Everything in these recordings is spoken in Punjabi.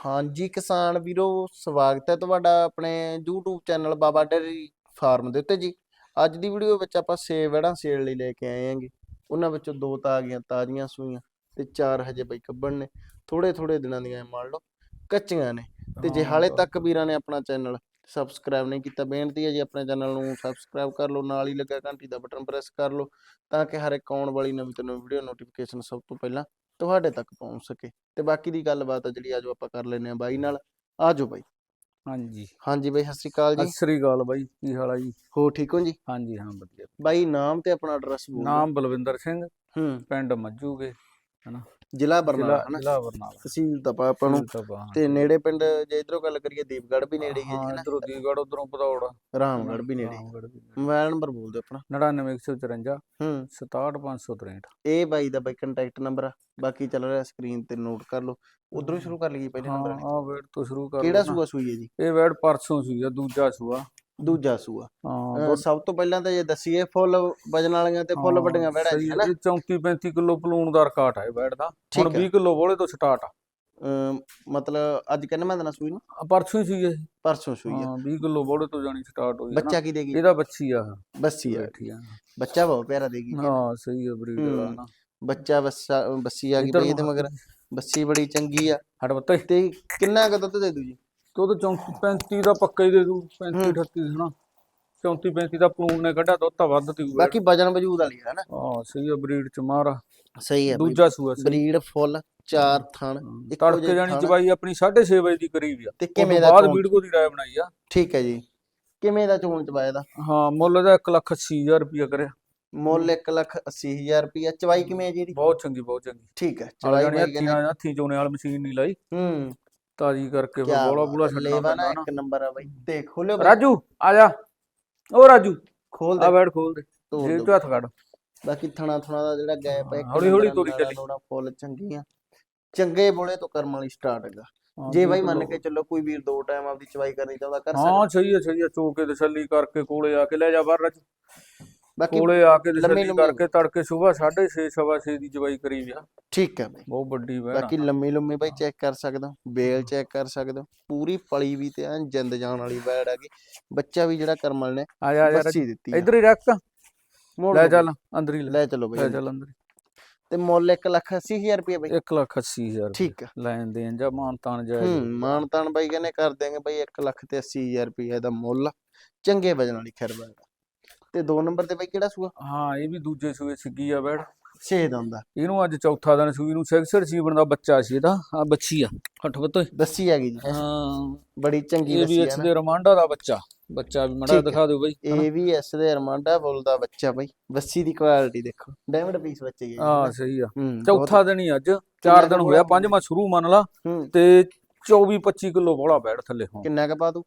ਹਾਂਜੀ ਕਿਸਾਨ ਵੀਰੋ ਸਵਾਗਤ ਹੈ ਤੁਹਾਡਾ ਆਪਣੇ YouTube channel Baba dairy farm ਦੇ ਉੱਤੇ ਜੀ। ਅੱਜ ਦੀ ਵੀਡੀਓ ਵਿੱਚ ਆਪਾਂ ਛੇ ਵੜਾਂ ਸੇਲ ਲਈ ਲੈ ਕੇ ਆਏ ਆਂਗੇ ਉਹਨਾਂ ਵਿੱਚੋਂ ਦੋ ਤਾਂ ਆ ਗਈਆਂ ਤਾਜ਼ੀਆਂ ਸੂਈਆਂ ਤੇ ਚਾਰ ਹਜੇ ਬਈ ਕੱਢਣ ਨੇ। ਥੋੜੇ ਥੋੜੇ ਦਿਨਾਂ ਦੀਆਂ ਮੰਨ ਲਓ ਕੱਚੀਆਂ ਨੇ। ਤੇ ਜੇ ਹਾਲੇ ਤੱਕ ਵੀਰਾਂ ਨੇ ਆਪਣਾ ਚੈਨਲ ਸਬਸਕ੍ਰਾਈਬ ਨਹੀਂ ਕੀਤਾ ਬੇਨਤੀ ਹੈ ਜੀ ਆਪਣੇ ਚੈਨਲ ਨੂੰ ਸਬਸਕ੍ਰਾਈਬ ਕਰ ਲਓ ਨਾਲ ਹੀ ਲੱਗਾ ਘੰਟੀ ਦਾ ਬਟਨ ਪ੍ਰੈਸ ਕਰ ਲਓ ਤਾਂ ਕਿ ਹਰ ਇੱਕ ਆਉਣ ਵਾਲੀ ਨਵੀਂ ਤੋਂ ਨਵੀਂ ਵੀਡੀਓ ਨੋਟੀਫਿਕੇਸ਼ਨ ਸਭ ਤੋਂ ਪਹਿਲਾਂ ਤੁਹਾਡੇ ਤੱਕ ਪਹੁੰਚ ਸਕੇ। ਤੇ ਬਾਕੀ ਦੀ ਗੱਲਬਾਤ ਆ ਜਿਹੜੀ ਆਜੋ ਆਪਾਂ ਕਰ ਲੈਨੇ ਆ ਬਾਈ ਨਾਲ। ਆਜੋ ਬਾਈ। ਹਾਂਜੀ। ਹਾਂਜੀ ਬਾਈ ਸਤਿ ਸ਼੍ਰੀ ਅਕਾਲ ਜੀ। ਸਤਿ ਸ੍ਰੀ ਅਕਾਲ ਬਾਈ ਕੀ ਹਾਲ ਆ ਜੀ? ਹੋ ਠੀਕ ਹੋ ਜੀ? ਹਾਂਜੀ ਹਾਂ ਵਧੀਆ। ਬਾਈ ਨਾਮ ਤੇ ਆਪਣਾ ਐਡਰੈਸ ਬੋਲ। ਨਾਮ ਬਲਵਿੰਦਰ ਸਿੰਘ ਹੂੰ। ਪਿੰਡ ਮੱਜੂਗੇ ਜ਼ਿਲ੍ਹਾ ਬਰਨਾਲਾ ਹਨਾ? ਜ਼ਿਲ੍ਹਾ ਬਰਨਾਲਾ। ਤਹਿਸੀਲ ਤਾਂ ਆਪਾਂ ਨੂੰ। ਤਪਾ ਤੇ ਨੇੜੇ ਪਿੰਡ ਜੇ ਇਧਰੋਂ ਗੱਲ ਕਰੀਏ ਦੀਪਗੜ੍ਹ ਵੀ ਨੇੜੇ ਹੀ ਹੈ ਜੀ ਇਧਰੋਂ ਦੀਗੜ ਉਧਰੋਂ ਪਤੌੜ ਰਾਮਗੜ੍ਹ ਵੀ ਨੇੜੇ। ਮੋਬਾਈਲ ਨੰਬਰ ਬੋਲ ਦਿਓ ਆਪਣਾ। 99154 ਹੂੰ। 67563 ਇਹ ਬਾਈ ਦਾ ਬਾਈ ਕੰਟੈਕਟ ਨੰਬਰ ਆ। ਬਾਕੀ ਚੱਲ ਰਿਹਾ ਸਕਰੀਨ ਤੇ ਨੋਟ ਕਰ ਲਓ। ਉਧਰੋਂ ਸ਼ੁਰੂ ਕਰ ਲਈਏ ਪਹਿਲੇ ਨੰਬਰ ਆ ਵੇੜ ਤੋਂ ਸ਼ੁਰੂ ਕਰ ਕਿਹੜਾ ਨਾ। ਸੂਆ ਸੂਈ ਹੈ ਜੀ? ਇਹ ਵੇੜ ਪਰਸੋਂ ਸੀ ਆ ਦੂਜਾ ਸੂਆ। ਦੂਜਾ ਸੂਆ। ਹਾਂ ਅਹ ਸਭ ਤੋਂ ਪਹਿਲਾਂ ਤਾਂ ਜੇ ਦਸੀਏ ਫੁੱਲ ਵਜਨ ਵਾਲੀਆਂ ਤੇ ਫੁੱਲ ਵੱਡੀਆਂ ਵੜਾ ਹਨਾ? 34 35 ਕਿਲੋ ਪਲੂਣ ਦਾ ਰਿਕਾਰਡ ਹੈ ਵੇੜ ਦਾ। ਠੀਕ ਹੁਣ ਹੈ। 20 ਕਿਲੋ ਬੋਲੇ ਤੋਂ ਸਟਾਰਟ ਆ। ਮਤਲਬ ਅੱਜ ਕਿੰਨਾ ਦਿਨ ਸੂਈ ਨੂੰ? ਪਰਸੋਂ ਹੀ ਸੀ ਇਹ। ਪਰਸੋਂ ਸੂਈ ਆ। ਹਾਂ 20 ਕਿਲੋ ਬੋਲੇ ਤੋਂ ਜਾਣੀ ਸਟਾਰਟ ਹੋਈ ਹੈ ਨਾ। ਬੱਚਾ ਕੀ ਦੇਗੀ? ਇਹਦਾ ਬੱਚੀ ਆ। ਬੱਸੀ ਆ। ਬੈਠੀ ਆ। ਬੱਚਾ ਬਹੁਤ ਪਿਆਰਾ ਦੇਗੀ। ਹਾਂ ਸਹੀ ਹੈ ਬਰੀਡ ਵਾਲਾ ਹੂੰ। ਨਾ। ਬੱਚਾ ਬੱਸਾ ਬੱਸੀ ਆ ਗਈ ਇੱਧਰ ਬਈ ਇਹਦੇ ਨੂੰ ਮਗਰ ਬੱਸੀ ਬੜੀ ਚੰਗੀ ਆ। ਹਟ ਬੱਤੇ। ਤੇ ਕਿੰਨਾ ਕੁ ਦੁੱਧ ਦੇ ਦੂ ਜੀ? ਤੋ ਤਾਂ 34 35 ਦਾ ਪੱਕਾ ਹੀ ਦੇ ਦੂ 35 38 ਹਨਾ। 34 35 ਦਾ ਪਲੂਨ ਨੇ ਕੱਢਿਆ ਦੁੱਧ ਤਾਂ ਵੱਧ ਤੀ ਬਾਕੀ ਵਜਨ ਵਜੂਦ ਵਾਲੀ ਹੈ ਨਾ। ਹਾਂ ਸਹੀ ਹੈ ਬਰੀਡ ਚ ਮਾਰਾ। ਸਹੀ ਹੈ ਦੂਜਾ ਸੂਆ ਸੀ ਬਰੀਡ ਫੁੱਲ ਚਾਰ ਥਣ ਤੜਕੇ ਜਾਣੀ। ਚਬਾਈ ਆਪਣੀ 6:30 ਵਜੇ ਦੀ ਕਰੀਬ ਆ। ਤੇ ਕਿਵੇਂ ਤੋਂ ਦਾ ਬਾਅਦ? ਵੀਡੀਓ ਦੀ ਰਾਏ ਬਣਾਈ ਆ। ਠੀਕ ਹੈ ਜੀ। ਕਿਵੇਂ ਦਾ ਚੋਣ ਚਵਾਇਆ ਦਾ ਹਾਂ ਮੁੱਲ ਦਾ 1 ਲੱਖ 80000 ਰੁਪਇਆ ਕਰਿਆ। ਮੁੱਲ 1 ਲੱਖ 80000 ਰੁਪਇਆ। ਚਵਾਈ ਕਿਵੇਂ ਹੈ ਜੀ ਇਹਦੀ? ਬਹੁਤ ਚੰਗੀ ਬਹੁਤ ਚੰਗੀ। ਠੀਕ ਹੈ ਆ ਚਵਾਈ ਹੱਥੀਂ ਕਹਿੰਦੇ। ਹੱਥੀਂ ਚੋਣੇ ਵਾਲੀ ਮਸ਼ੀਨ ਨਹੀਂ ਲਾਈ। ਹੂੰ। ਤਾਜੀ ਕਰਕੇ ਫਿਰ ਕਿਆ ਬੋਲਾ ਹੈ, ਛੱਡਣਾ ਲੇਵਾ ਨਾ ਪੈਂਦਾ ਨਾ। ਇੱਕ ਨੰਬਰ ਆ ਬਾਈ। ਤੇ ਖੋਲਿਓ ਬਾਈ, ਰਾਜੂ ਆ ਜਾ। ਓ ਰਾਜੂ ਖੋਲ ਆ ਦੇ ਬੈਠ ਖੋਲ ਦੇ। ਤੋੜ ਜੇਬ ਦਿਓ। ਚ ਹੱਥ ਕੱਢ। ਬਾਕੀ ਥਣਾ ਥਣਾ ਦਾ ਜਿਹੜਾ ਗੈਪ ਹੈ ਇੱਕ ਹੌਲੀ ਹੌਲੀ ਨੰਬਰ ਤੋਰੀ ਨਾਲਾਂ ਚੱਲੀ। ਲੋੜਾਂ ਫੁੱਲ ਚੰਗੀਆਂ। ਚੰਗੇ ਬੋਲੇ ਤੋਂ ਕਰਮ ਵਾਲੀ ਸਟਾਰਟ ਹੈਗਾ। ਹਾਂ, ਜੇ ਬਾਈ ਮੰਨ। ਕੇ ਚੱਲੋ ਕੋਈ ਵੀਰ ਦੋ ਟਾਈਮ ਆਪਦੀ ਚਵਾਈ ਕਰਨੀ ਚਾਹੁੰਦਾ ਕਰ ਹਾਂ ਸਕਦਾ। ਸਹੀ ਹੈ ਸਹੀ ਹੈ ਚੋਕੇ ਤਸੱਲੀ ਕਰਕੇ ਕੋਲੇ ਆ ਕੇ ਲੈ ਜਾ ਬਾਹਰ ਰਾਜੂ। ਬਾਕੀ ਕੋਲੇ ਆ ਕੇ ਲੰਮੀ ਲੰਮੀ ਕਰਕੇ ਤੜਕੇ ਸਵੇਰ 6:30 ਸਵਾ 6 ਦੀ ਜਵਾਈ ਕਰੀ ਆ। ਠੀਕ ਹੈ ਬਾਈ। ਬਹੁਤ ਵੱਡੀ ਵੈਣ ਬਾਕੀ ਲੰਮੀ ਲੰਮੀ ਬਾਈ ਚੈੱਕ ਕਰ ਸਕਦੇ ਹੋ ਬੇਲ ਚੈੱਕ ਕਰ ਸਕਦੇ ਹੋ। ਪੂਰੀ ਪਲੀ ਵੀ ਤੇ ਐਨ ਜਿੰਦ ਜਾਣ ਵਾਲੀ ਬੈੜ ਹੈਗੀ ਬੱਚਾ ਵੀ ਜਿਹੜਾ ਕਰਮਲ ਨੇ ਆ ਜਾ ਬੱਚੀ ਦਿੱਤੀ। ਇੱਧਰ ਹੀ ਰੱਖ। ਮੋੜ ਲੈ ਚੱਲ ਅੰਦਰ ਹੀ ਲੈ। ਲੈ ਚਲੋ ਲੈ ਬਾਈ ਚੱਲ ਅੰਦਰ ਤੇ ਮੁੱਲ 1 ਲੱਖ 80000 ਰੁਪਏ ਬਾਈ। 1 ਲੱਖ 80000 ਠੀਕ ਲੈਣ ਦੇਣ ਜਾਂ ਮਾਨ ਤਾਨ ਹੂੰ ਜਾਇਜ਼ ਮਾਨ ਤਾਨ ਬਾਈ ਕਹਿੰਦੇ ਕਰ ਦੇਂਗੇ ਬਾਈ 1 ਲੱਖ ਤੇ 80000 ਰੁਪਏ ਦਾ ਮੁੱਲ। ਚੰਗੇ ਵਜਨ ਵਾਲੀ ਖੈਰ ਤੇ ਦੋ ਨੰਬਰ ਤੇ ਬਾਈ ਕਿਹੜਾ ਸੂਆ? ਹਾਂ ਇਹ ਵੀ ਦੂਜੇ ਸੂਏ ਸਿੱਗੀ ਆ ਬੈੜ 6 ਦਾ ਹੁੰਦਾ ਇਹਨੂੰ ਅੱਜ ਚੌਥਾ ਦਿਨ ਸੂਈ ਨੂੰ ਸਿਕਸਰ ਸੀਵਣ ਦਾ ਬੱਚਾ ਸੀ ਇਹਦਾ ਆ ਬੱਚੀ ਆ। ਹੱਠ ਬੱਤੋ ਦੱਸੀ ਹੈਗੀ ਜੀ। ਹਾਂ। ਬੜੀ ਚੰਗੀ ਇਹ ਵੀ ਦੱਸੀ ਹੈ ਨਾ। ਦੇ ਰਮਾਂਡਾ ਦਾ ਬੱਚਾ। ਬੱਚਾ ਵੀ ਮੜਾ। ਦਿਖਾ ਦਿਓ ਬਈ ਇਹ ਵੀ ਐਸ ਦੇ ਅਰਮਾਂਡਾ ਬੁੱਲ ਦਾ ਬੱਚਾ ਬਾਈ। ਬੱਸੀ ਦੀ ਕੁਆਲਿਟੀ ਦੇਖੋ। ਡਾਇਮੰਡ ਪੀਸ ਬੱਚੇ ਹੀ ਹੈ? ਸਹੀ ਆ। ਚੌਥਾ ਦਿਨ ਹੀ ਅੱਜ। ਚਾਰ ਦਿਨ ਹੋਇਆ ਪੰਜਵਾਂ ਸ਼ੁਰੂ ਮੰਨ ਲਾ। ਤੇ 24 25 ਕਿਲੋ ਬੋਲਾ ਬੈਠ ਥੱਲੇ ਹੁਣ। ਕਿੰਨਾ ਕ ਪਾ ਦੂ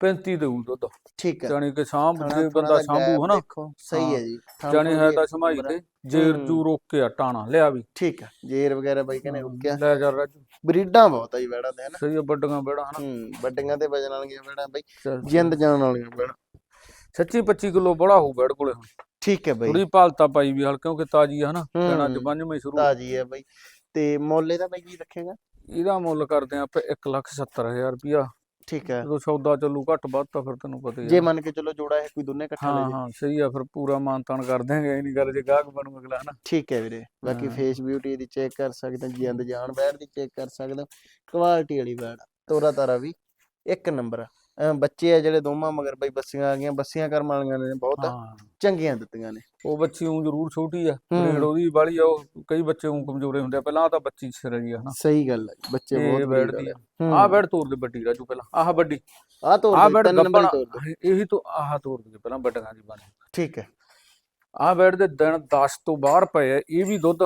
35 ਦੇਊ ਦੁੱਧ ਠੀਕ ਹੈ। ਜਾਣੀ ਕਿ ਸਾਂਭ ਜੇ ਬੰਦਾ ਦਾ ਸਾਂਭੂ ਹਨਾ। ਦੇਖੋ ਸਹੀ ਹੈ ਜੀ। ਥੁਣ ਹੈ ਤਾਂ ਸਮਾਈ ਤੇ ਹੈ। ਜੇਰ ਹੂੰ। ਜੂ ਰੋਕ ਕੇ ਆ ਟਾਣਾ ਲਿਆ ਵੀ। ਠੀਕ ਹੈ ਜੇਰ ਵਗੈਰਾ ਬਾਈ ਕਹਿੰਦੇ ਰੁਕਿਆ। ਲੈ ਜਾ ਰਾਜੂ। ਬਰੀਡਾਂ ਬਹੁਤ ਆ ਜੀ ਬੈੜਾਂ ਦੇ ਹਨਾ। ਸਹੀ ਵੱਡੀਆਂ ਬੇੜਾ ਹਨਾ। ਹੂੰ ਵੱਡੀਆਂ ਤੇ ਵਜਨ ਵਾਲੀਆਂ ਬੈੜਾਂ ਬਾਈ। ਜਿੰਦ ਜਾਣ ਵਾਲੀਆਂ ਬੈੜਾਂ ਸੱਚੀ 25 ਕਿਲੋ ਬੜਾ ਹੋਊ ਬੈੜ ਕੋਲੇ ਹੁਣ। ਠੀਕ ਹੈ ਬਾਈ। ਥੋੜੀ ਪਾਲਤਾ ਪਾਈ ਵੀ ਹਲ ਕਿਉਂਕਿ ਤਾਜੀ ਆ ਹਨਾ। ਹੂੰ। ਦਿਨਾਂ ਚ ਪੰਜਵੇਂ ਸ਼ੁਰੂ ਤਾਜੀ ਹੈ ਬਾਈ। ਤੇ ਮੋਲੇ ਦਾ ਬਾਈ ਕੀ ਰੱਖੇਗਾ? ਇਹਦਾ ਮੁੱਲ ਕਰਦੇ ਆ ਆਪਾਂ 1 ਲੱਖ 70000 ਰੁਪਿਆ ਠੀਕ ਹੈ। ਜਦੋਂ ਸੌਦਾ ਚੱਲੂ ਘੱਟ ਵੱਧ ਤਾਂ ਫਿਰ ਤੈਨੂੰ ਪਤਾ ਹੀ ਜੇ ਮੰਨ ਕੇ ਚਲੋ ਜੋੜਾ ਹੈ ਕੋਈ ਦੋਨੇ ਇਕੱਠਾ ਲੈ ਹਾਂ ਜੇ। ਹਾਂ ਸਹੀ ਆ ਫਿਰ ਪੂਰਾ ਮਾਨਤਾਨ ਕਰ ਦਿਆਂਗੇ ਇਹ ਨਹੀਂ ਗੱਲ ਜੇ ਗਾਹਕ ਬਣੂ ਅਗਲਾ ਹਨਾ। ਠੀਕ ਹੈ ਵੀਰੇ ਬਾਕੀ। ਫੇਸ ਬਿਊਟੀ ਦੀ ਚੈੱਕ ਕਰ ਸਕਦੇ ਜਿੰਦ ਜਾਨ ਬੈੜ ਦੀ ਚੈੱਕ ਕਰ ਸਕਦੇ ਕੁਆਲਿਟੀ ਵਾਲੀ ਬੈੜ ਤੋਰਾ ਤਾਰਾ ਵੀ ਇੱਕ ਨੰਬਰ ਆ ਅਹ ਬੱਚੇ ਆ ਜਿਹੜੇ ਦੋਵਾਂ ਮਗਰ ਬਈ ਬੱਸੀਆਂ ਆ ਗਈਆਂ ਬੱਸੀਆਂ ਕਰਮ ਵਾਲੀਆਂ ਨੇ ਬਹੁਤ ਹਾਂ। ਚੰਗੀਆਂ ਦਿੱਤੀਆਂ ਨੇ। ਉਹ ਬੱਚੀ ਉਹ ਜ਼ਰੂਰ ਛੋਟੀ ਆ ਹੂੰ। ਬਰੀਡ ਉਹਦੀ ਬਾਲੀ ਆ ਉਹ ਕਈ ਬੱਚੇ ਉਹ ਕਮਜ਼ੋਰੇ ਹੁੰਦੇ ਆ ਪਹਿਲਾਂ ਤਾਂ ਬੱਚੀ ਸਿਰ ਜੀ ਆ ਹਨਾ। ਸਹੀ ਗੱਲ ਹੈ ਜੀ, ਬੱਚੇ ਇਹ ਬਹੁਤ ਵਾਲੇ ਆ। ਆਹ ਬੈੜ ਤੋਰ ਦੇ ਵੱਡੀ ਰਾਜੂ ਪਹਿਲਾਂ। ਆਹ ਵੱਡੀ। ਆ ਤੋਰ ਆਹ ਦੇ ਤਿੰਨ ਨੰਬਰ ਤੋਰ ਦੇ। ਇਹੀ ਤੋਂ ਆਹ ਤੋਰ ਦੇ ਪਹਿਲਾਂ ਵੱਡੀਆਂ ਦੀ ਬਣ ਠੀਕ ਹੈ ਆਹ ਬੈੜ ਦੇ ਦਿਨ 10 ਤੋਂ ਬਾਹਰ ਪਏ ਆ ਇਹ ਵੀ ਦੁੱਧ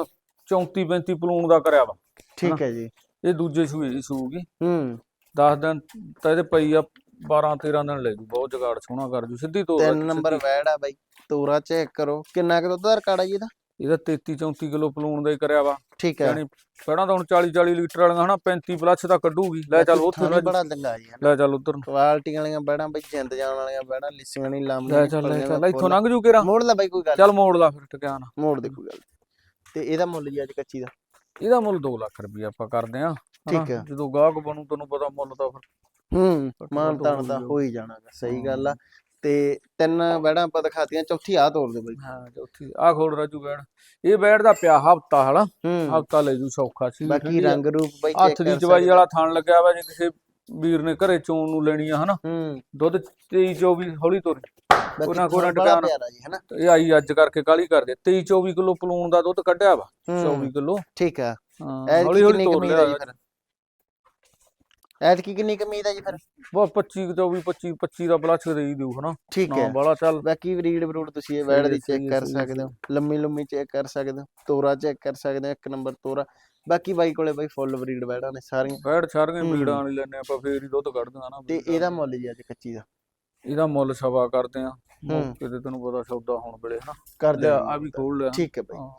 34 35 ਪਲੂਣ ਦਾ ਕਰਿਆ ਵਾ ਠੀਕ ਹੈ ਜੀ। ਇਹ ਦੂਜੇ ਸੂਏ ਦੀ ਸੂਗੀ ਹੂੰ। 10 ਦਿਨ ਤਾਂ ਇਹਦੇ ਪਈ ਆ 12 13 ਦਿਨ ਲੈ ਜੂ ਬਹੁਤ ਜਗਾੜ ਸੋਹਣਾ ਕਰ ਜੂ ਸਿੱਧੀ ਤੋਰ ਤਿੰਨ ਨੰਬਰ। ਵੈੜ ਆ ਬਾਈ ਤੋਰਾ ਚੈੱਕ ਕਰੋ ਕਿੰਨਾ ਕੁ ਦੁੱਧ ਦਾ ਰਿਕਾਰਡ ਆ ਜੀ ਇਹਦਾ ਇਹਦਾ 33 34 ਕਿਲੋ ਪਲੂਣ ਦਾ ਹੀ ਕਰਿਆ ਵਾ ਠੀਕ ਹੈ ਯਾਨੀ ਪਹਿਲਾਂ ਤਾਂ ਹੁਣ 40 40 ਲੀਟਰ ਵਾਲੀਆਂ ਹਨਾ 35 ਪਲੱਸ ਤਾਂ ਕੱਢੂਗੀ ਲੈ ਚੱਲ ਉੱਥੇ ਬੜਾ ਚੰਗਾ ਜੀ ਲੈ ਚੱਲ ਉਧਰ ਨੂੰ ਕੁਆਲਿਟੀ ਵਾਲੀਆਂ ਬੈੜਾਂ ਬਈ ਜਿੰਦ ਜਾਣ ਵਾਲੀਆਂ ਬੈੜਾਂ ਲਿਸੀਆਂ ਨਹੀਂ ਲਾਮੀਆਂ ਲੈ ਚੱਲ ਲੈ ਚੱਲ ਇੱਥੋਂ। ਲੰਘ ਜੂ ਕਿਰਾ ਮੋੜ ਲੈ ਬਾਈ ਕੋਈ ਗੱਲ ਚੱਲ ਮੋੜ ਲਾ ਫਿਰ ਟਿਕਾਣਾ ਮੋੜ ਦੇ ਕੋਈ ਗੱਲ। ਤੇ ਇਹਦਾ ਮੁੱਲ ਜੀ ਅੱਜ ਕੱਚੀ ਦਾ ਇਹਦਾ ਮੁੱਲ 2 ਲੱਖ ਰੁਪਏ ਆਪਾਂ ਕਰਦੇ ਆ? ਠੀਕ ਹੈ। ਜਦੋਂ ਗਾਹਕ ਬਣੂ ਤੈਨੂੰ ਪਤਾ ਮੁੱਲ ਤਾਂ ਫਿਰ ਹੂੰ ਮਾਨ ਤਾਨ ਦਾ। ਹੋ ਹੀ ਜਾਣਾਗਾ ਸਹੀ ਗੱਲ ਆ। ਤੇ ਤਿੰਨ ਵੈੜਾਂ ਆਪਾਂ ਦਿਖਾਤੀਆਂ ਚੌਥੀ ਆ ਤੋੜ ਦੇ ਬਾਈ। ਹਾਂ ਚੌਥੀ ਆ ਖੋਲ ਰਾਜੂ ਬੈੜ ਇਹ ਬੈੜ ਦਾ ਪਿਆ ਹਫਤਾ ਹਲਾ ਹੂੰ। ਹਫਤਾ ਲੈ ਜੂ ਸੌਖਾ ਸੀ। ਬਾਕੀ ਰੰਗ ਰੂਪ ਬਾਈ ਹੱਥ check ਦੀ ਕਰ ਚਵਾਈ ਸਕਦੇ ਵਾਲਾ ਥਣ ਲੱਗਿਆ ਵਾ ਜੇ ਕਿਸੇ ਵੀਰ ਨੇ ਘਰੇ ਚੋਣ ਨੂੰ ਲੈਣੀ ਆ ਹਨਾ? ਹੂੰ। ਦੁੱਧ 23 24 ਹੌਲੀ ਤੋਰੀ। ਉਹਨਾਂ ਕੋਲ ਬੜਾ ਟਿਕਾਣਾ। ਪਿਆਰਾ ਜੀ ਹਨਾ? ਇਹ ਆਈ ਅੱਜ ਕਰਕੇ ਕਾਲੀ ਕਰਦੇ 23 24 ਕਿਲੋ ਪਲੂਣ ਦਾ ਦੁੱਧ ਕੱਢਿਆ ਵਾ। ਹੂੰ। 24 ਕਿਲੋ। ਠੀਕ ਆ। ਹਾਂ ਹੌਲੀ ਹੌਲੀ ਕਿੰਨੀ ਤੋਰ ਲਿਆ ਜੀ ਫਿਰ? ਐਤ ਕੀ ਕਿੰਨੀ ਕਮੀਦ ਆ ਜੀ ਫਿਰ? ਬਸ 25 24 25 25 ਦਾ ਪਲੱਸ ਦੇ ਹੀ ਦਿਓ ਹਨਾ? ਠੀਕ ਹੈ। ਬਾਲਾ ਚੱਲ। ਬਾਕੀ ਬਰੀਡ ਬਰੂਡ ਤੁਸੀਂ ਇਹ ਵੈੜ ਹੈ, ਦੀ ਚੈੱਕ ਹੈ, ਕਰ ਹੈ, ਸਕਦੇ ਹੋ। ਲੰਮੀ ਲੰਮੀ ਚੈੱਕ ਕਰ ਸਕਦੇ ਹੋ। ਤੋਰਾ ਚੈੱਕ ਕਰ ਸਕਦੇ ਹੋ ਇੱਕ ਨੰਬਰ ਤੋਰਾ। ਬਾਕੀ ਬਾਈ ਕੋਲੇ ਬਾਈ ਫੁੱਲ ਬਰੀਡ ਵੈੜਾਂ ਨੇ ਸਾਰੀਆਂ। ਬੈੜ ਸਾਰੀਆਂ ਹੂੰ। ਬਰੀਡਾਂ ਵਾਲੀ ਲੈਣੇ ਆਪਾਂ ਫੇਰ ਹੀ ਦੁੱਧ ਕੱਢਦੇ ਆ ਨਾ ਤੇ ਇਹਦਾ। ਮੁੱਲ ਜੀ ਅੱਜ ਕੱਚੀ ਦਾ। ਇਹਦਾ ਮੁੱਲ ਸਵਾ ਕਰਦੇ ਆ ਹੂੰ। ਮੌਕੇ ਤੇ ਤੈਨੂੰ ਪਤਾ ਸੌਦਾ ਹੋਣ ਵੇਲੇ ਹਨਾ? ਕਰ ਲਿਆ ਦਿਆਂਗੇ। ਆ ਵੀ ਖੋਲ ਲਿਆ। ਠੀਕ ਹੈ ਬਾਈ। ਹਾਂ।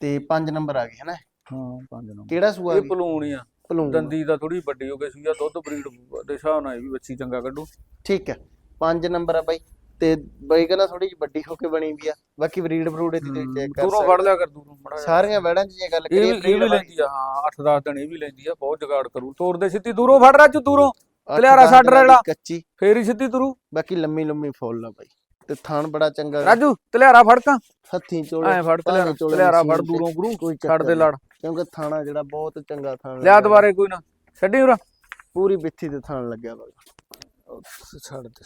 ਤੇ 5 ਨੰਬਰ ਆ ਗਏ ਹਨਾ? ਹਾਂ ਪੰਜ ਨੰਬਰ। ਕਿਹੜਾ ਸੂਆ ਇਹ ਵੀ ਪਲੂਣ ਹੀ ਆ। ਭਲੂਣ ਦੰਦੀ ਦਾ ਥੋੜੀ ਵੱਡੀ ਹੋ ਗਈ ਸੀ ਜਾਂ ਦੁੱਧ ਬਰੀਡ ਦੇ ਹਿਸਾਬ ਨਾਲ ਇਹ ਵੀ ਬੱਚੀ ਚੰਗਾ ਕੱਢੂ। ਠੀਕ ਹੈ 5 ਨੰਬਰ ਆ ਬਾਈ। ਤੇ ਬਾਈ ਕਹਿੰਦਾ ਥੋੜੀ ਜਿਹੀ ਵੱਡੀ ਹੋ ਕੇ ਬਣੀ ਵੀ ਆ ਬਾਕੀ ਬਰੀਡ ਬਰੂਡ ਦੀ ਤੁਸੀਂ ਚੈੱਕ ਕਰ ਦੂਰੋਂ ਸਕਦੇ ਫੜ ਲਿਆ ਕਰ ਦੂਰੋਂ ਮੜਾ ਸਾਰੀਆਂ ਵੈੜਾਂ 'ਚ ਜੇ ਗੱਲ ਇਹ ਕਰੀਏ ਵੀ ਇਹ ਵੀ ਲੈਂਦੀ ਆ ਹਾਂ 8-10 ਦਿਨ ਇਹ ਵੀ ਲੈਂਦੀ ਆ ਬਹੁਤ ਜਗਾੜ ਕਰੂ। ਤੋੜਦੇ ਸਿੱਧੀ ਦੂਰੋਂ ਫੜ ਰਾਜੂ ਦੂਰੋਂ। ਅੱਠ ਤਲਿਆਰਾ ਦਸ ਛੱਡ ਦਿਨਾਂ ਦੀ ਰੈਲਾ। ਕੱਚੀ। ਫੇਰ ਹੀ ਸਿੱਧੀ ਤੁਰੂ ਬਾਕੀ ਲੰਮੀ ਲੰਮੀ ਫੁੱਲ ਆ ਬਾਈ। ਤੇ ਥਣ ਬੜਾ ਚੰਗਾ। ਰਾਜੂ ਤਲਿਆਰਾ ਫੜਕਾਂ। ਹੱਥੀਂ ਚੋਲੇ ਐ ਫੜ ਤਲਿਆਰਾ ਫੜ ਤੇ, ਦੂਰੋਂ ਗੁਰੂ ਛੱਡ ਦੇ ਲੜ। ਕਿਉਂਕਿ ਥਾਣਾ ਜਿਹੜਾ ਬਹੁਤ ਚੰਗਾ ਥਾਣਾ ਲਿਆ ਦੁਬਾਰੇ ਕੋਈ ਨਾ। ਛੱਡੀ ਉਰਾ। ਪੂਰੀ ਬਿੱਥੀ ਤੇ ਥਾਣ ਲੱਗਿਆ ਵਾ ਛੱਡ ਦੇ।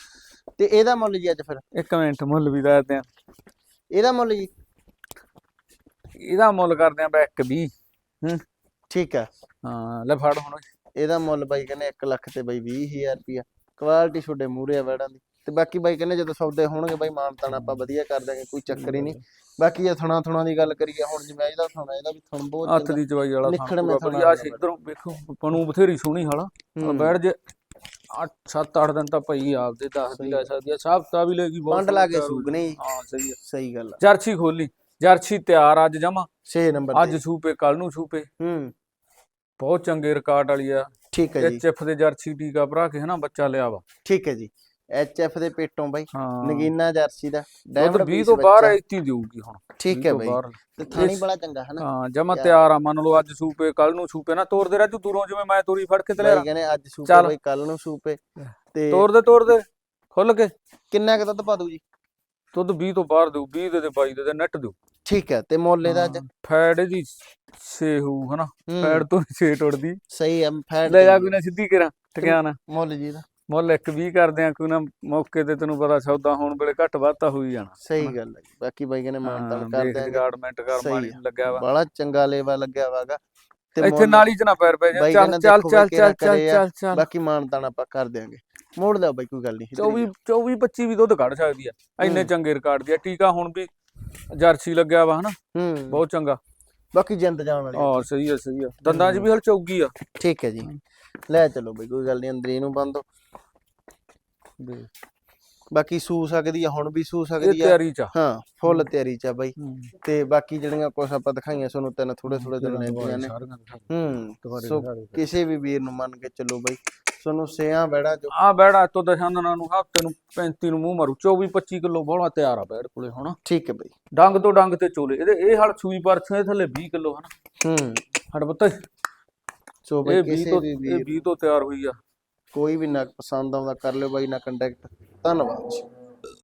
ਤੇ ਇਹਦਾ ਮੁੱਲ ਜੀ ਅੱਜ ਫਿਰ? ਇੱਕ ਮਿੰਟ ਮੁੱਲ ਵੀ ਦੱਸਦੇ ਆ ਇਹਦਾ ਮੁੱਲ ਜੀ? ਇਹਦਾ ਮੁੱਲ ਕਰਦੇ ਆ ਬੈ 120 ਹੂੰ। ਠੀਕ ਆ ਹਾਂ ਲੈ ਫੜ ਹੁਣ। ਇਹਦਾ ਮੁੱਲ ਬਾਈ ਕਹਿੰਦੇ 1 ਲੱਖ ਤੇ ਬਾਈ 20000 ਰੁਪਿਆ ਕੁਆਲਿਟੀ ਛੋਡੇ ਮੂਰੇ ਆ ਵੈੜਾਂ ਦੀ। ਤੇ ਬਾਕੀ ਬਾਈ ਕਹਿੰਦੇ ਜਦੋਂ ਸੌਦੇ ਹੋਣਗੇ ਬਾਈ ਮਾਨਤਾਨ ਆਪਾਂ ਵਧੀਆ ਕਰ ਦਾਂਗੇ ਕੋਈ ਚੱਕਰ ਹੀ ਨਹੀਂ। ਬਾਕੀ ਇਹ ਥਣਾ ਥਣਾ ਦੀ ਗੱਲ ਕਰੀਏ ਹੁਣ ਜਿਵੇਂ ਇਹਦਾ ਥਣਾ ਇਹਦਾ ਵੀ ਥਣ ਬਹੁਤ ਹੱਥ। ਦੀ ਚਵਾਈ ਵਾਲਾ ਨਿਖੜ ਮੈਂ ਪੂਰਾ ਥਾਂ ਵਧੀਆ। ਵਾਲਾ ਇਧਰੋਂ ਵੇਖੋ ਪਣੂ ਬਥੇਰੀ ਸੋਹਣੀ ਹਾਲਾ। ਬੈਠ ਜੇ 8 7 8 ਦਿਨ ਤਾਂ ਪਈ ਆਪਦੇ 10 ਦੀ ਲੈ ਸਕਦੀ ਆ। ਸਾਫਤਾ ਵੀ ਲੈਗੀ ਬਹੁਤ ਪੰਡ ਲਾ ਕੇ ਨਹੀਂ। ਹਾਂ ਸਹੀ ਆ। ਸਹੀ ਗੱਲ ਆ। ਜਰਸੀ ਖੋਲੀ। ਜਰਸੀ ਤਿਆਰ ਅੱਜ ਜਮਾ। 6 ਨੰਬਰ ਅੱਜ ਸੂਪੇ ਕੱਲ ਨੂੰ ਸੂਪੇ ਹੂੰ। ਬਹੁਤ ਚੰਗੇ ਰਿਕਾਰਡ ਵਾਲੀ ਆ। ਠੀਕ ਹੈ ਜੀ। ਐਚਐਫ ਦੇ ਜਰਸੀ ਟੀਕਾ ਭਰਾ ਕੇ ਹਨਾ ਬੱਚਾ ਲਿਆ ਵਾ। ਠੀਕ ਹੈ ਜੀ। ਐਚਐਫ ਦੇ ਪੇਟੋਂ ਬਾਈ ਹਾਂ। ਨਗੀਨਾ ਜਰਸੀ ਦਾ ਦੁੱਧ diamond 20 piece ਤੋਂ ਬਾਹਰ ਬੱਚਾ। ਇੱਥੇ ਦੇਊਗੀ ਹੁਣ ਠੀਕ 20 ਹੈ ਤੋਂ ਬਾਈ। ਬਾਹਰ। ਤੇ ਥਾਣੀ ਇਸ- ਬੜਾ ਚੰਗਾ ਹੈ ਨਾ ਹਾਂ ਜਮਾ ਤਿਆਰ ਆ ਮੰਨ ਲਓ ਅੱਜ ਸੂਪੇ ਕੱਲ ਨੂੰ ਸੂਪੇ ਨਾ ਤੋੜ ਦੇ ਰਾਜੂ ਦੂਰੋਂ ਜਿਵੇਂ ਮੈਂ ਤੋਰੀ ਫੜ ਕੇ ਤੇ ਬਾਈ ਲਿਆ ਕਹਿੰਦੇ ਅੱਜ ਸੂਪੇ ਚੱਲ। ਬਾਈ ਕੱਲ ਨੂੰ ਸੂਪੇ। ਤੇ ਤੋੜ ਦੇ ਤੋੜ ਦੇ ਖੁੱਲ ਕੇ। ਕਿੰਨਾ ਕੁ ਦੁੱਧ ਪਾ ਦੂ ਜੀ? ਦੁੱਧ 20 ਤੋਂ ਬਾਹਰ ਦੇਊ 20 ਦੇ ਤੇ 22 ਦੇ ਤੇ ਨੈਟ ਦੇਊ। ਠੀਕ ਹੈ ਤੇ ਮੁੱਲ ਇਹਦਾ ਅੱਜ? ਹਾਂ, ਫੈੜ ਇਹਦੀ 6 ਹੋਊ ਹਨਾ। ਹੂੰ, ਫੈੜ ਤੋਂ 6 ਟੁੱਟਦੀ। ਸਹੀ ਹੈ ਫੈਟ ਲੈ ਜਾ ਕੋਈ ਨਾ ਸਿੱਧੀ ਕਰਾਂ ਟਿਕਾਣਾ। ਮੁੱਲ ਜੀ ਦਾ ਮੁੱਲ 1 20 ਕਰਦੇ ਆ ਕੋਈ ਨਾ ਮੌਕੇ ਤੇ ਤੈਨੂੰ ਪਤਾ ਸੌਦਾ ਹੋਣ ਵੇਲੇ ਘੱਟ ਵੱਧ ਤਾਂ ਹੋਈ ਜਾਣਾ। ਸਹੀ ਗੱਲ ਹੈ। ਬਾਕੀ ਬਾਈ ਕਹਿੰਦੇ ਮਾਨਤਾਨ ਕਰ ਦੇਖ ਦਿਆਂਗੇ ਰਿਗਾਰਡਮੈਂਟ ਕਰ ਮਾਰੀ ਆ। ਲੱਗਿਆ ਵਾ। ਬੜਾ ਚੰਗਾ ਲੇਵਾ ਲੱਗਿਆ ਵਾਗਾ। ਤੇ ਇੱਥੇ ਨਾਲੀ ਚ ਨਾ ਪੈਰ ਪੈ ਜਾ। ਚੱਲ ਚੱਲ ਚੱਲ ਚੱਲ ਚੱਲ ਆ। ਚੱਲ ਚੱਲ। ਬਾਕੀ ਮਾਨਤਾਨ ਆਪਾਂ ਕਰ ਦਿਆਂਗੇ। ਮੋੜ ਲਿਓ ਬਾਈ ਕੋਈ ਗੱਲ ਨਹੀਂ 24 24 25 ਵੀ ਦੁੱਧ ਕੱਢ ਸਕਦੀ ਆ। ਇੰਨੇ। ਚੰਗੇ ਰਿਕਾਰਡ ਦੀ ਆ। ਟੀਕਾ ਹੁਣ ਵੀ ਜਰਸੀ ਲੱਗਿਆ ਵਾ ਹਨਾ? ਹੂੰ। ਬਹੁਤ ਚੰਗਾ। ਬਾਕੀ ਜਿੰਦ ਜਾਣ ਵਾਲੀ ਆ। ਹਾਂ ਸਹੀ ਆ ਸਹੀ ਆ। ਦੰਦਾਂ 'ਚ ਵੀ ਹਲ ਚੌਗੀ ਆ। ਠੀਕ ਹੈ ਜੀ। ਲੈ ਚਲੋ ਬਈ ਕੋਈ ਗੱਲ ਨਹੀਂ ਅੰਦਰ ਇਹਨੂੰ ਬੰਦ ਬਾਕੀ ਸੂ ਸਕਦੀ ਆ ਹੁਣ ਵੀ ਸੂ ਇਹ ਸਕਦੀ ਆ। ਤਿਆਰੀ ਚ ਆ। ਹਾਂ ਫੁੱਲ ਤਿਆਰੀ ਚ ਆ ਬਾਈ। ਹੂੰ। ਤੇ ਬਾਕੀ ਜਿਹੜੀਆਂ ਕੁਛ ਆਪਾਂ ਦਿਖਾਈਆਂ ਤੁਹਾਨੂੰ ਤਿੰਨ ਥੋੜੇ ਥੋੜੇ ਦਿਨ ਦੁਬਾਰੇ ਲੈਂਦੀਆਂ ਨੇ। ਸਾਰੀਆਂ ਦੇ। ਹੂੰ ਦੁਬਾਰੇ ਸੋ ਦਿਖਾ ਦੇ। ਕਿਸੇ ਵੀ ਵੀਰ ਨੂੰ ਮੰਨ ਕੇ ਚੱਲੋ ਬਾਈ। ਤੁਹਾਨੂੰ ਸਿਆਂ ਬੈੜਾ ਜੋ ਆ ਬੈੜਾ ਤੋਂ ਦਸ਼ਾਂਦਨਾਂ ਨੂੰ ਹਫ਼ਤੇ ਨੂੰ 35 ਨੂੰ ਮੂੰਹ ਮਾਰੂ। 24 25 ਕਿਲੋ ਬੋਲਾ ਤਿਆਰ ਆ ਬੈੜ ਕੋਲੇ ਹੁਣ। ਠੀਕ ਹੈ ਬਾਈ। ਡੰਗ ਤੋਂ ਡੰਗ ਤੇ ਚੋਲੇ। ਇਹਦੇ ਇਹ ਹਲ ਸੂਈ ਪਰਸੋਂ ਇਹ ਥੱਲੇ 20 ਕਿਲੋ ਹਨਾ। ਹੂੰ। ਹੜ ਪੁੱਤ। ਸੋ ਇਹ ਬਾਈ 20 ਕਿਸੇ ਤੋਂ ਵੀ ਇਹ ਵੀਰ 20 ਤੋਂ ਤਿਆਰ ਹੋਈ ਆ। ਕੋਈ ਵੀ ਨਾ ਪਸੰਦ ਆਉਂਦਾ ਕਰ ਲਿਓ ਬਾਈ ਨਾ ਕੰਟੈਕਟ ਧੰਨਵਾਦ ਜੀ।